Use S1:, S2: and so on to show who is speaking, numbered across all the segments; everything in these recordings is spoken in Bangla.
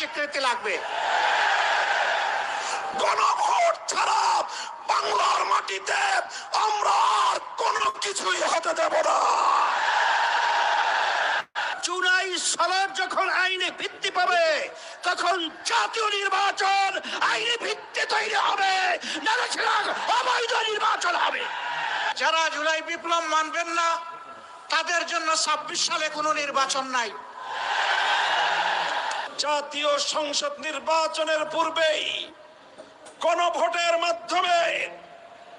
S1: স্বীকৃতি লাগবে।
S2: গণভোট ছাড়া বাংলার মাটিতে আমরা আর কোনো কিছুই হতে দেব না।
S1: জুলাই সালের যখন আইনে ভিত্তি পাবে, তখন জাতীয় নির্বাচন আইনে ভিত্তি তৈরি হবে। অবৈধ নির্বাচন হবে। যারা জুলাই বিপ্লব মানবেন না, তাদের জন্য ছাব্বিশ সালে কোনো নির্বাচন নাই।
S2: জাতীয় সংসদ নির্বাচনের পূর্বেই গণভোটের মাধ্যমে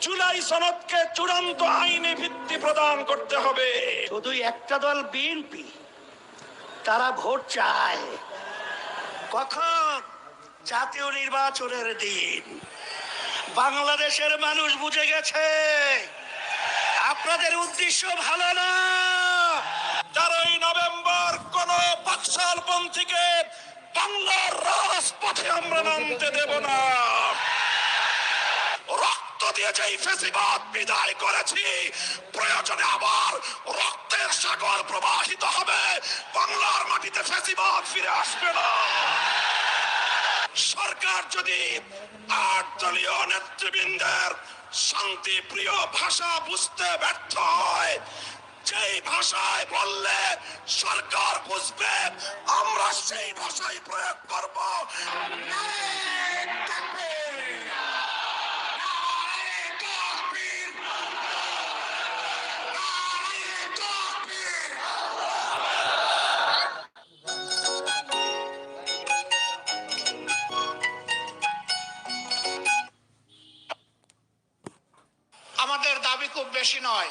S2: জুলাই সনদকে চূড়ান্ত আইনি ভিত্তি প্রদান করতে হবে।
S1: শুধু একটা দল বিএনপি তারা ভোট চায়। কখন? জাতীয় নির্বাচনের দিন। বাংলাদেশের মানুষ বুঝে গেছে আপনাদের উদ্দেশ্য ভালো না।
S2: তেরোই নভেম্বর কোন বাংলার রাজপথে আমরা নামতে দেব না। রক্ত দিয়ে যেই ফেসিবাদ বিদায় করেছি, প্রয়োজনে আবার রক্তের সাগর প্রবাহিত হবে। বাংলার মাটিতে ফেসিবাদ ফিরে আসবে না। সরকার যদি আট দলীয় নেতৃবৃন্দের শান্তি প্রিয় ভাষা বুঝতে ব্যর্থ হয় যেই ভাষায় বললে সরকার বুঝবে, আমরা সেই ভাষায় প্রয়োগ করব।
S1: আমাদের দাবি খুব বেশি নয়।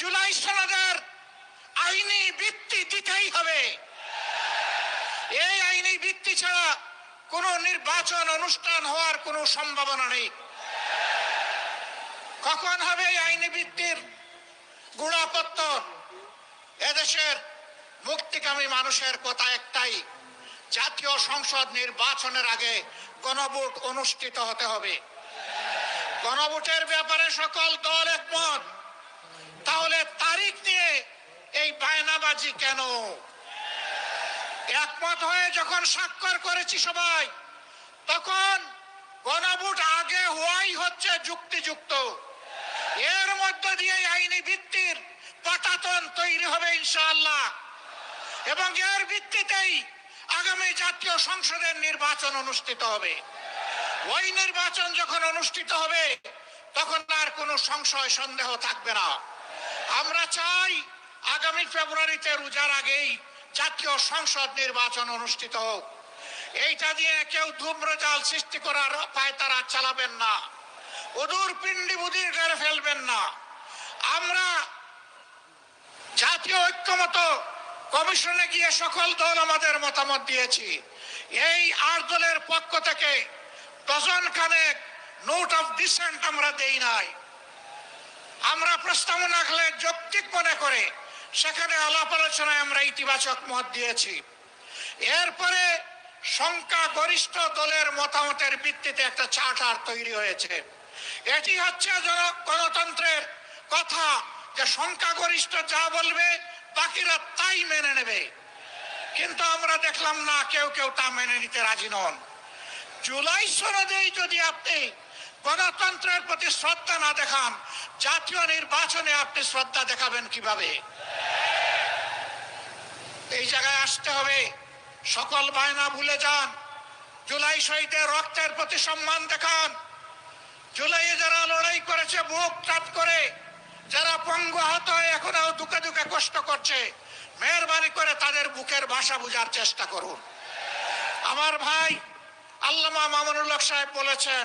S1: জুলাই সনদের আইনি ভিত্তি দিতেই হবে। এই আইনি ভিত্তি ছাড়া কোনো নির্বাচন অনুষ্ঠান হওয়ার কোনো সম্ভাবনা নেই। কখন হবে এই আইনি ভিত্তির গুণাপত্র এদেশের মুক্তিকামী মানুষের কথা একটাই, জাতীয় সংসদ নির্বাচনের আগে গণভোট অনুষ্ঠিত হতে হবে। গণভোটের ব্যাপারে সকল দল একমত। তাহলে তারিখ নিয়ে এই বায়নাবাজি কেন? একমত হয়ে যখন স্বাক্ষর করেছি সবাই, তখন গণভোট আগে হওয়াই হচ্ছে যুক্তিযুক্ত। এর মধ্য দিয়ে আইনি ভিত্তির পাটাতন তৈরি হবে ইনশাআল্লাহ। এবং এর ভিত্তিতেই আগামী জাতীয় সংসদের নির্বাচন অনুষ্ঠিত হবে। ওই নির্বাচন যখন অনুষ্ঠিত হবে, তখন আর কোনো সংশয়, সন্দেহ থাকবে না। আমরা চাই আগামী ফেব্রুয়ারিতে রোজার আগেই জাতীয় সংসদ নির্বাচন অনুষ্ঠিত হোক। এইটা দিয়ে কেউ ধূম্রজাল সৃষ্টি করার পায় তারা চালাবেন না। অদূর পিণ্ডি বুদির করে ফেলবেন না। আমরা জাতীয় ঐক্যমত কমিশনে গিয়ে সকল দল আমাদের মতামত দিয়েছি। এই আট দলের পক্ষ থেকে ডজন খানেক নোট অফ ডিসেন্ট আমরা দেই নাই। আমরা প্রস্তাবনা রাখলে যৌক্তিক মনে করে সেখানে আলাপ আলোচনায় আমরা ইতিবাচক মত দিয়েছি। এরপরে সংখ্যা গরিষ্ঠ দলের মতামতের ভিত্তিতে একটা চার্টার তৈরি হয়েছে। এটি হচ্ছে গণতন্ত্রের কথা যে সংখ্যাগরিষ্ঠ যা বলবে, বাকিরা তাই মেনে নেবে। কিন্তু আমরা দেখলাম না, কেউ কেউ তা মেনে নিতে রাজি নন। জুলাই সনদেই যদি আপনি গণতন্ত্রের প্রতি শ্রদ্ধা না দেখান, জাতীয় নির্বাচনে আপনি শ্রদ্ধা দেখাবেন কীভাবে? এই জায়গায় আসতে হবে, সকল বায়না ভুলে যান, জুলাই শহীদের রক্তের প্রতি সম্মান দেখান। জুলাইয়ে যারা লড়াই করেছে, বুক চাপ করে, যারা পঙ্গু আহত হয়ে এখনও দুঃখে দুঃখে কষ্ট করছে, মেহরবানি করে তাদের বুকের ভাষা বোঝার চেষ্টা করুন। আমার ভাই আল্লামা মামুনুল্লাহ সাহেব বলেছেন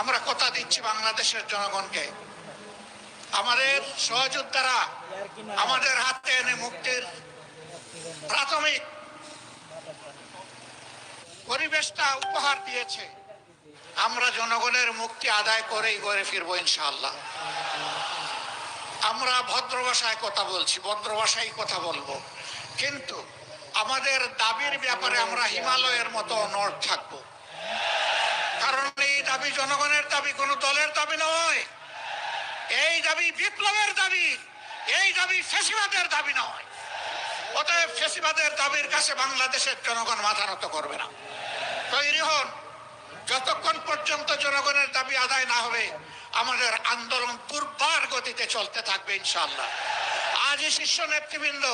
S1: আমরা কথা দিচ্ছি বাংলাদেশের জনগণকে। আমাদের সহযোদ্ধারা আমাদের হাতে এনে মুক্তির প্রাথমিক পরিবেশটা উপহার দিয়েছে। আমরা জনগণের মুক্তি আদায় করেই ঘরে ফিরবো ইনশাল্লাহ আমরা ভদ্র ভাষায় কথা বলছি, ভদ্র ভাষায় কথা বলব। কিন্তু আমাদের দাবির ব্যাপারে আমরা হিমালয়ের মতো নড় থাকব। কারণ এই দাবি জনগণের দাবি, কোনো দলের দাবি নয়। এই দাবি বিপ্লবের দাবি, এই দাবি ফেসিবাদের দাবি নয়। অতএব ফেসিবাদের দাবির কাছে বাংলাদেশের জনগণ মাথা নত করবে না। তৈরি হন। যতক্ষণ পর্যন্ত জনগণের দাবি আদায় না হবে, আমাদের আন্দোলন পূর্বার গতিতে চলতে থাকবে ইনশাআল্লাহ। আজই শীর্ষ নেতৃবৃন্দ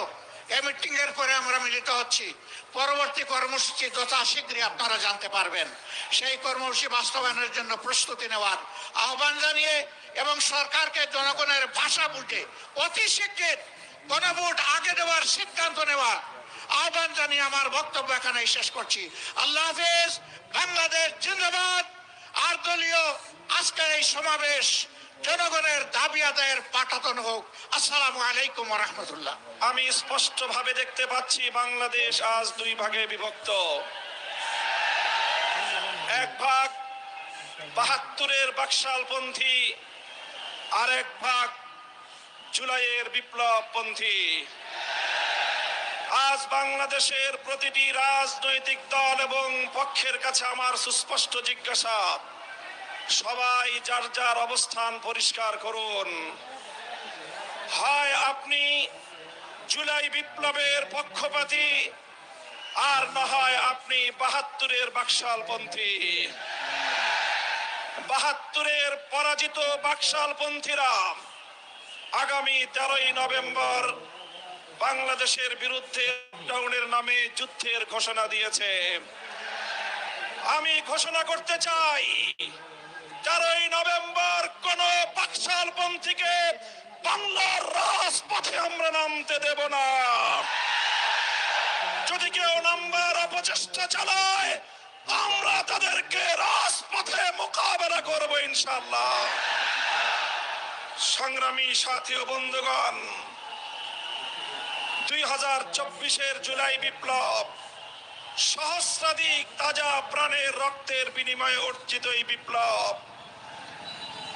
S1: এই মিটিং পরে আমরা মিলিত হচ্ছি। পরবর্তী কর্মসূচি যথা শীঘ্রই আপনারা জানতে পারবেন, সেই কর্মসূচি বাস্তবায়নের জন্য প্রস্তুতি নেওয়ার আহ্বান জানিয়ে এবং সরকারকে জনগণের ভাষা বুঝে অতি শীঘ্র গণভোট আগে দেওয়ার সিদ্ধান্ত নেওয়ার আহ্বান জানিয়ে আমার বক্তব্য এখানে শেষ করছি। আল্লাহ হাফেজ, বাংলাদেশ জিন্দাবাদ। আর দলীয় আজকের এই সমাবেশ জনগণের দাবি আদায়ের পাঠাতন হোক। আসসালামু আলাইকুম রহমতুল্লাহ।
S2: আমি স্পষ্টভাবে দেখতে পাচ্ছি বাংলাদেশ আজ দুই ভাগে বিভক্ত। এক ভাগ বাহাত্তরের বাকশালপন্থী, আর এক ভাগ জুলাইয়ের বিপ্লবপন্থী। আজ বাংলাদেশের প্রতিটি রাজনৈতিক দল এবং পক্ষের কাছে আমার সুস্পষ্ট জিজ্ঞাসা। সবাই যার যার অবস্থান পরিষ্কার করুন। হয়, আপনি জুলাই বিপ্লবের পক্ষপাতী, আর না হয় আপনি বাহাত্তরের বাকশালপন্থী। বাহাত্তরের পরাজিত বাকশালপন্থীরা আগামী তেরোই নভেম্বর বাংলাদেশের বিরুদ্ধে লকডাউনের নামে যুদ্ধের ঘোষণা দিয়েছে। আমি ঘোষণা করতে চাই তেরোই নভেম্বর কোন বাকশালপন্থীকে বাংলার রাজপথে আমরা নামতে দেব না। যদি কেউ নাম্বার অপচেষ্টা চালায়, আমরা তাদেরকে রাজপথে মোকাবেলা করব ইনশাল্লাহ সংগ্রামী সাথী ও বন্ধুগণ, দুই হাজার চব্বিশের জুলাই বিপ্লব, সহস্রাধিক তাজা প্রাণের রক্তের বিনিময়ে অর্জিত এই বিপ্লব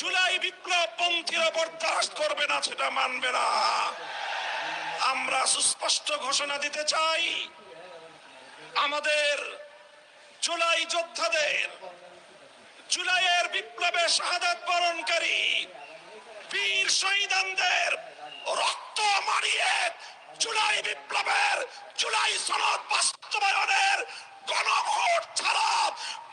S2: জুলাই বিপ্লব পন্থীরা বরদাস্ত করবে না, সেটা মানবে না। আমরা সুস্পষ্ট ঘোষণা দিতে চাই, আমাদের জুলাই যোদ্ধাদের, জুলাইয়ের বিপ্লবে শাহাদাত বরণকারী বীর শহীদানদের রক্ত মারিয়ে জুলাই বিপ্লবের, জুলাই সনদ বাস্তবায়নের গণভোট ছাড়া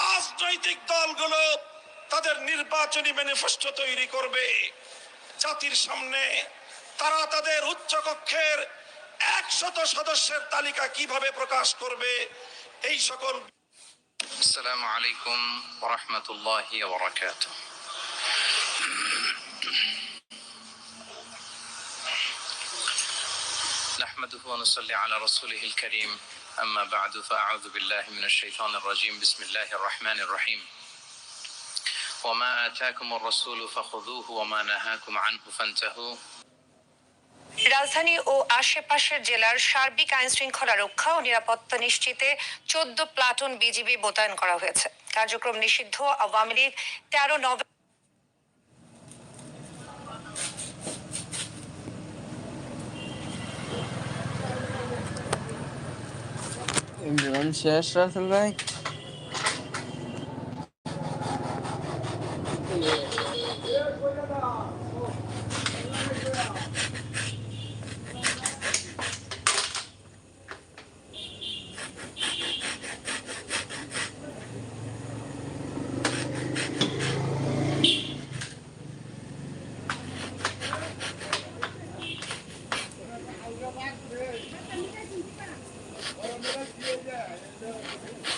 S2: রাজনৈতিক দলগুলো তাদের নির্বাচনী ম্যানিফেস্টো তৈরি করবে জাতির সামনে তারা তাদের উচ্চ কক্ষের একশত সদস্যের তালিকা কিভাবে প্রকাশ করবে এই সকল
S3: السلام عليكم ورحمة الله وبركاته نحمده ونصلي على رسوله الكريم أما بعد فأعوذ بالله من الشيطان الرجيم بسم الله الرحمن الرحيم وما آتاكم الرسول فخذوه وما نهاكم عنه فانتهوا
S4: রাজধানী ও আশেপাশের জেলার সার্বিক আইন শৃঙ্খলা রক্ষা ও নিরাপত্তা নিশ্চিতে চোদ্দ প্লাটুন বিজিবি মোতায়েন করা হয়েছে কার্যক্রম নিষিদ্ধ আওয়ামী লীগ তেরো নভেম্বর
S5: ইমরান শেষ রাসেল ভাই